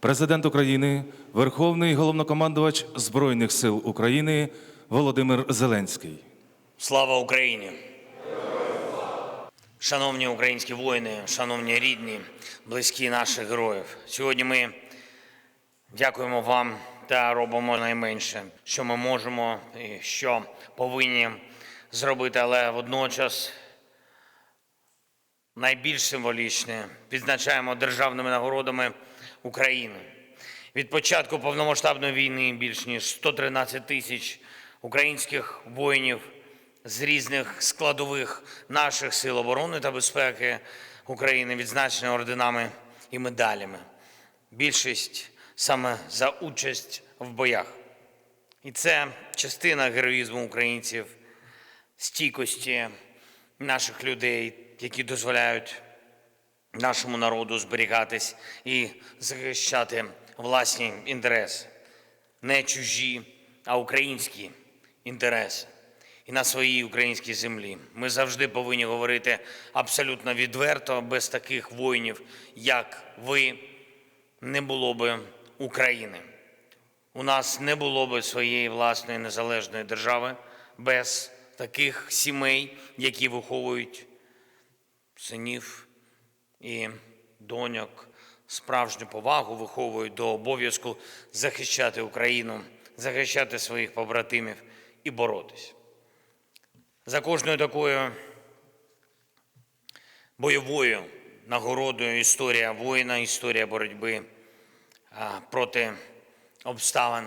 Президент України, Верховний головнокомандувач Збройних сил України Володимир Зеленський. Слава Україні! Шановні українські воїни, шановні рідні, близькі наших героїв. Сьогодні ми дякуємо вам та робимо найменше, що ми можемо і що повинні зробити, але водночас найбільш символічне відзначаємо державними нагородами України. Від початку повномасштабної війни більш ніж 113 тисяч українських воїнів з різних складових наших сил оборони та безпеки України відзначені орденами і медалями. Більшість саме за участь в боях. І це частина героїзму українців, стійкості наших людей, які дозволяють нашому народу зберігатись і захищати власні інтереси, не чужі, а українські інтереси. І на своїй українській землі ми завжди повинні говорити абсолютно відверто, без таких воїнів, як ви, не було би України. У нас не було би своєї власної незалежної держави без таких сімей, які виховують синів і доньок, справжню повагу виховують до обов'язку захищати Україну, захищати своїх побратимів і боротись. За кожною такою бойовою нагородою історія воїна, історія боротьби проти обставин,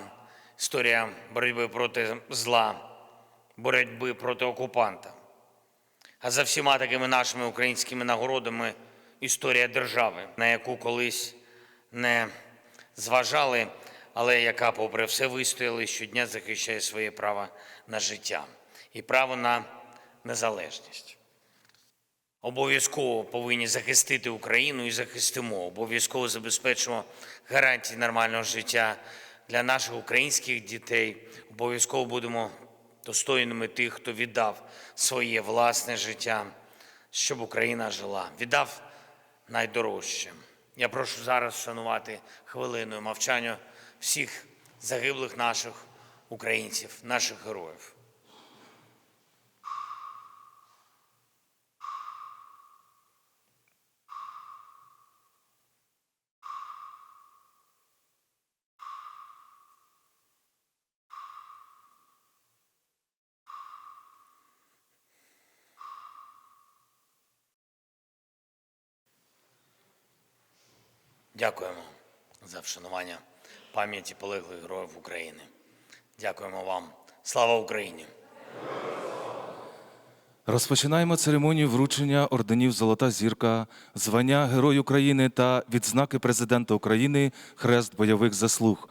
історія боротьби проти зла, боротьби проти окупанта. А за всіма такими нашими українськими нагородами історія держави, на яку колись не зважали, але яка, попри все, вистояла і щодня захищає своє право на життя і право на незалежність. Обов'язково повинні захистити Україну і захистимо. Обов'язково забезпечимо гарантії нормального життя для наших українських дітей. Обов'язково будемо достойними тих, хто віддав своє власне життя, щоб Україна жила. Віддав найдорожче. Я прошу зараз шанувати хвилиною мовчання всіх загиблих наших українців, наших героїв. Дякуємо за вшанування пам'яті полеглих героїв України. Дякуємо вам. Слава Україні! Розпочинаємо церемонію вручення орденів Золота зірка, звання Герой України та відзнаки президента України Хрест бойових заслуг.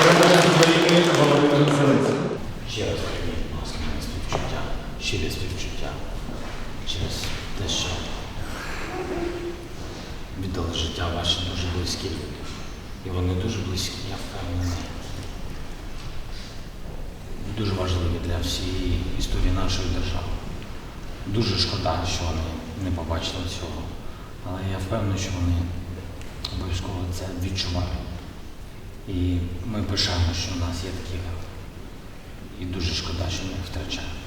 Президент України Володимир Зеленський. Ще раз прийміть, будь ласка, співчуття, щирі співчуття через те, що віддали життя ваші дуже близькі люди. І вони дуже близькі, я впевнений. Дуже важливі для всієї історії нашої держави. Дуже шкода, що вони не побачили цього. Але я впевнений, що вони обов'язково це відчувають. І ми пишаємо, що в нас є такі герої. І дуже шкода, що ми втрачаємо.